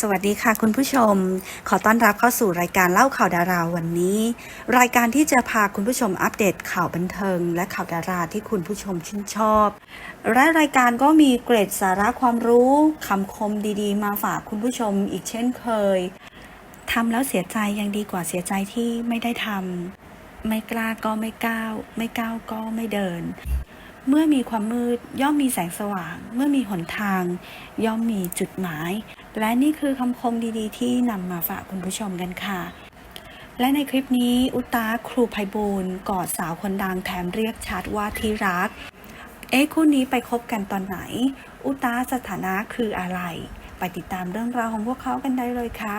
สวัสดีค่ะคุณผู้ชม ขอต้อนรับเข้าสู่รายการเล่าข่าวดาราวันนี้ รายการที่จะพาคุณผู้ชมอัปเดตข่าวบันเทิง และข่าวดาราที่คุณผู้ชมชื่นชอบ และรายการก็มีเกร็ดสาระความรู้คำคมดีๆ มาฝากคุณผู้ชมอีกเช่นเคยทำแล้วเสียใจยังดีกว่าเสียใจที่ไม่ได้ทำไม่กล้าก็ไม่ก้าวไม่ก้าวก็ไม่เดินเมื่อมีความมืดย่อมมีแสงสว่าง เมื่อมีหนทาง ย่อมมีจุดหมาย และนี่คือคำคมดีๆ ที่นำมาฝากคุณผู้ชมกันค่ะ และในคลิปนี้อุตาครูไพบูลกอดสาวคนดังแถมเรียกชัดว่าที่รัก เอ๊ะคู่นี้ไปคบกันตอนไหน อุตาสถานะคืออะไร ไปติดตามเรื่องราวของพวกเขากันได้เลยค่ะ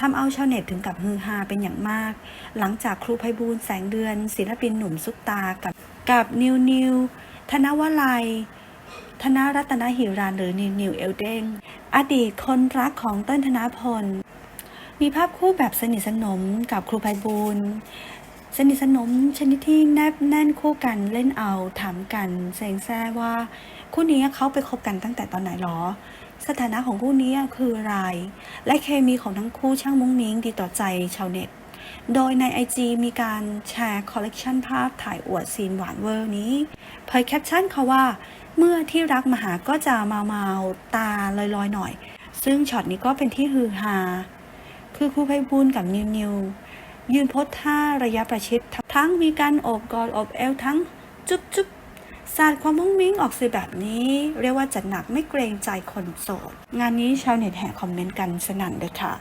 ทำเอาชาวเน็ตถึงกับฮือฮาเป็นอย่างมาก หลังจากครูไพบูลแสงเดือน ศิลปินหนุ่มซุปตากับกับนิวนิวธนวลัย ธนรัตนหิรันหรือนิวนิวเอลเดงอดีตคนรักของเต้นธนพล มีภาพคู่แบบสนิทสนมกับครูไพบูลสนิทสนมชนิดที่แนบแน่นคู่กันเล่นเอาถามกันเซงแซ่ว่า คู่นี้เขาไปคบกันตั้งแต่ตอนไหนหรอ สถานะของคู่นี้คืออะไรและเคมีของทั้งคู่ช่างมุ้งมิ้งดีต่อใจชาวเน็ต โดยใน IG มีการแชร์คอลเลกชันภาพถ่ายอวดซีนหวานเวอร์นี้เผยแคปชั่นเขาว่า เมื่อที่รักมาหาก็จะมาเมาๆตาลอยๆหน่อย ซึ่งช็อตนี้ก็เป็นที่ฮือฮา คือครูไพบูลกับนิวนิวยืนโพสท่าระยะประชิด ทั้งมีการโอบกอดอบเอวทั้งจุ๊บจุ๊บสาดความมุ้งมิ้งออกสื่อแบบนี้ เรียกว่าจัดหนักไม่เกรงใจคนโสด งานนี้ชาวเน็ตแห่คอมเมนต์กันสนั่นเลยค่ะ